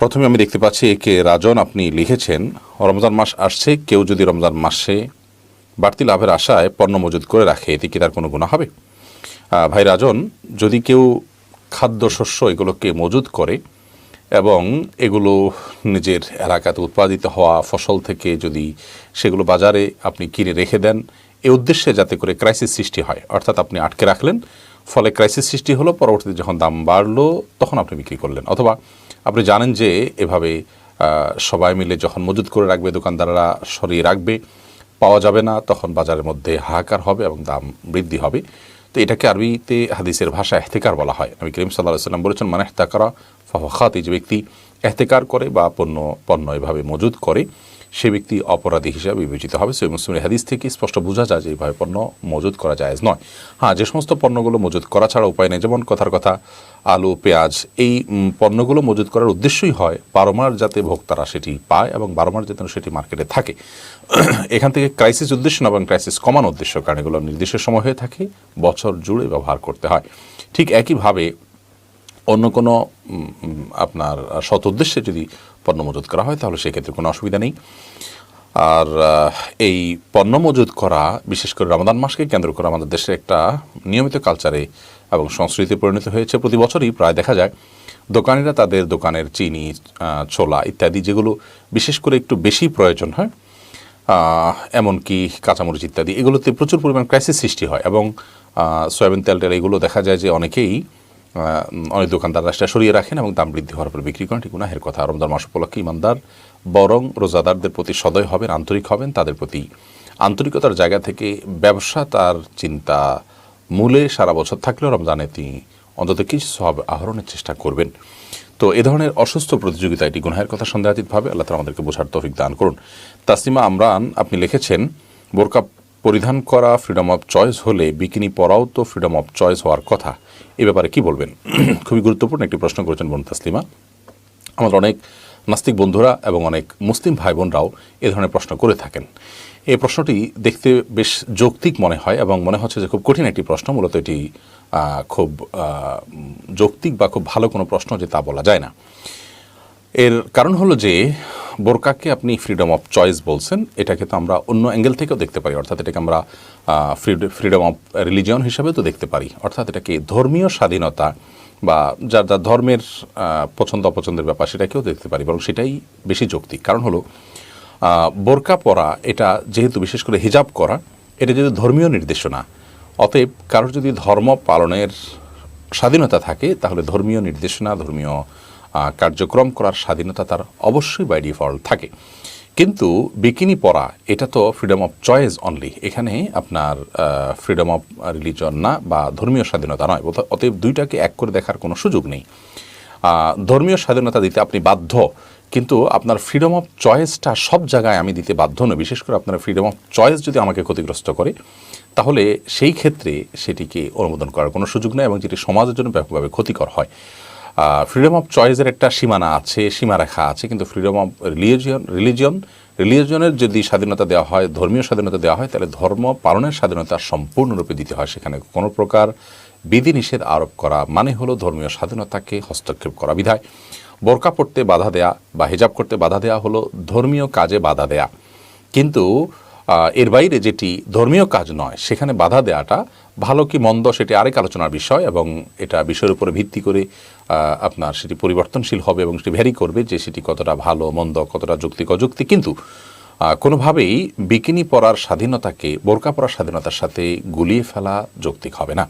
প্রথমে আমি দেখতে পাচ্ছি একে রাজন, আপনি লিখেছেন, রমজান মাস আসছে, কেউ যদি রমজান মাসে বাড়তি লাভের আশায় পণ্য মজুদ করে রাখে, এতে কি তার কোনো গুণা হবে? ভাই রাজন, যদি কেউ খাদ্যশস্য এগুলোকে মজুদ করে এবং এগুলো নিজের এলাকাতে উৎপাদিত হওয়া ফসল থেকে যদি সেগুলো বাজারে আপনি কিনে রেখে দেন, এ উদ্দেশ্যে যাতে করে ক্রাইসিস সৃষ্টি হয়, অর্থাৎ আপনি আটকে রাখলেন, ফলে ক্রাইসিস সৃষ্টি হলো, পরবর্তীতে যখন দাম বাড়লো, তখন আপনি বিক্রি করলেন, অথবা আপনি জানেন যে এভাবে সবাই মিলে যখন মজুদ করে রাখবে, দোকানদাররা সরিয়ে রাখবে, পাওয়া যাবে না, তখন বাজারের মধ্যে হাহাকার হবে এবং দাম বৃদ্ধি হবে। তো এটাকে আরবিতে হাদিসের ভাষা এহতেকার বলা হয়। আমি করিম সাল্লাহ সাল্লাম বলেছেন মানে এহতেকারা এই যে ব্যক্তি এহতেকার করে বা পণ্য পণ্য এভাবে মজুদ করে সে ব্যক্তি অপরাধী হিসাবে বিবেচিত হবে। সৈয় মুসলিমের হাদিস থেকে স্পষ্ট বোঝা যায় যে এইভাবে পণ্য মজুদ করা যায় নয়। হ্যাঁ যে সমস্ত পণ্যগুলো মজুদ করা ছাড়া উপায় নেই, যেমন কথার কথা, আলু, পেঁয়াজ, এই পণ্যগুলো মজুদ করার উদ্দেশ্যই হয় বারোমার যাতে ভোক্তারা সেটি পায় এবং বারোমার যাতে সেটি মার্কেটে থাকে। এখান থেকে ক্রাইসিস উদ্দেশ্য না এবং ক্রাইসিস কমানো উদ্দেশ্য, কারণ এগুলো নির্দিষ্ট সময় হয়ে থাকে, বছর জুড়ে ব্যবহার করতে হয়। ঠিক একইভাবে অন্য কোনো আপনার সৎ উদ্দেশ্যে যদি পণ্য মজুত করা হয়, তাহলে সেক্ষেত্রে কোনো অসুবিধা নেই। আর এই পণ্য মজুত করা, বিশেষ করে রমাদান মাসকে কেন্দ্র করে আমাদের দেশে একটা নিয়মিত কালচারে এবং সংস্কৃতি পরিণত হয়েছে। প্রতি বছরই প্রায় দেখা যায়, দোকানিরা তাদের দোকানের চিনি ছোলা ইত্যাদি যেগুলো বিশেষ করে একটু বেশি প্রয়োজন হয় এমনকি কাঁচামরিচ ইত্যাদি, এগুলোতে প্রচুর পরিমাণ ক্রাইসিস সৃষ্টি হয় এবং সয়াবিন তেল টেল এগুলো দেখা যায় যে অনেকেই অনেক দোকানদাররা সেটা সরিয়ে রাখেন এবং দাম বৃদ্ধি হওয়ার পর বিক্রি করেন। ঠিক গুনাহের কথা রমজান মাস উপলক্ষে ইমানদার, বরং রোজাদারদের প্রতি সদয় হবেন, আন্তরিক হবেন, তাদের প্রতি আন্তরিকতার জায়গা থেকে ব্যবসা তার চিন্তা মূলে সারা বছর থাকলেও রমজানে তিনি অন্তত কিছু সব আহরণের চেষ্টা করবেন। তো এ ধরনের অসুস্থ প্রতিযোগিতা এটি গুনাহের কথা সন্দেহাতীতভাবে আল্লাহ তালা আমাদেরকে বোঝার তৌফিক দান করুন। তাসলিমা আমরান, আপনি লিখেছেন, বোরকা পরিধান করা ফ্রিডম অফ চয়েস হলে বিকিনি পরাও তো ফ্রিডম অফ চয়েস হওয়ার কথা। এ ব্যাপারে কি বলবেন? খুবই গুরুত্বপূর্ণ একটি প্রশ্ন করেছেন বোন তাসলিমা। আমাদের অনেক নাস্তিক বন্ধুরা এবং অনেক মুসলিম ভাই বোনরাও এ ধরনের প্রশ্ন করে থাকেন। এই প্রশ্নটি দেখতে বেশ যৌক্তিক মনে হয় এবং মনে হচ্ছে যে খুব কঠিন একটি প্রশ্ন, মূলত এটি খুব যৌক্তিক বা খুব ভালো কোনো প্রশ্ন যে তা বলা যায় না। এর কারণ হলো যে বোরকাকে আপনি ফ্রিডম অফ চয়েস বলছেন, এটাকে তো আমরা অন্য অ্যাঙ্গেল থেকেও দেখতে পারি অর্থাৎ এটাকে আমরা ফ্রিডম অফ রিলিজিয়ন হিসাবেও তো দেখতে পারি। অর্থাৎ এটাকে ধর্মীয় স্বাধীনতা বা যার যার ধর্মের পছন্দ অপছন্দের ব্যাপার সেটাকেও দেখতে পারি বরং সেটাই বেশি যৌক্তিক। কারণ হলো বোরকা পরা, এটা যেহেতু বিশেষ করে হিজাব করা, এটা যেহেতু ধর্মীয় নির্দেশনা, অতএব কারোর যদি ধর্ম পালনের স্বাধীনতা থাকে, তাহলে ধর্মীয় নির্দেশনা, ধর্মীয় কার্যক্রম করার স্বাধীনতা তার অবশ্যই বাই ডিফল্ট থাকে। কিন্তু বিকিনি পরা, এটা তো ফ্রিডম অফ চয়েস অনলি এখানে আপনার ফ্রিডম অফ রিলিজন না বা ধর্মীয় স্বাধীনতা নয়। অতএব দুইটাকে এক করে দেখার কোনো সুযোগ নেই। ধর্মীয় স্বাধীনতা দিতে আপনি বাধ্য, কিন্তু আপনার ফ্রিডম অফ চয়েসটা সব জায়গায় আমি দিতে বাধ্য নই। বিশেষ করে আপনার ফ্রিডম অফ চয়েস যদি আমাকে ক্ষতিগ্রস্ত করে, তাহলে সেই ক্ষেত্রে সেটিকে অনুমোদন করার কোনো সুযোগ নেই এবং যেটি সমাজের জন্য ব্যাপকভাবে ক্ষতিকর হয়। ফ্রিডম অফ চয়েসের একটা সীমানা আছে, সীমারেখা আছে, কিন্তু ফ্রিডম অফ রিলিজিয়ন রিলিজিয়ন রিলিজনের যদি স্বাধীনতা দেওয়া হয়, ধর্মীয় স্বাধীনতা দেওয়া হয়, তাহলে ধর্ম পালনের স্বাধীনতা সম্পূর্ণরূপে দিতে হয়। সেখানে কোনো প্রকার বিধিনিষেধ আরোপ করা মানে হলো ধর্মীয় স্বাধীনতাকে হস্তক্ষেপ করা বিধায়। বোরকা পড়তে বাধা দেয়া বা হিজাব করতে বাধা দেয়া হলো ধর্মীয় কাজে বাধা দেয়া। কিন্তু এর বাইরে যেটি ধর্মীয় কাজ নয়, সেখানে বাধা দেওয়াটা ভালো কি মন্দ সেটি আরেক আলোচনার বিষয় এবং এটা বিষয়ের উপরে ভিত্তি করে আপনার সেটি পরিবর্তনশীল হবে এবং সেটি ভ্যারি করবে যে সেটি কতটা ভালো, মন্দ, কতটা যৌক্তিক অযুক্তি কিন্তু কোনোভাবেই বিকিনি পরার স্বাধীনতাকে বোরকা পরার স্বাধীনতার সাথে গুলিয়ে ফেলা যৌক্তিক হবে না।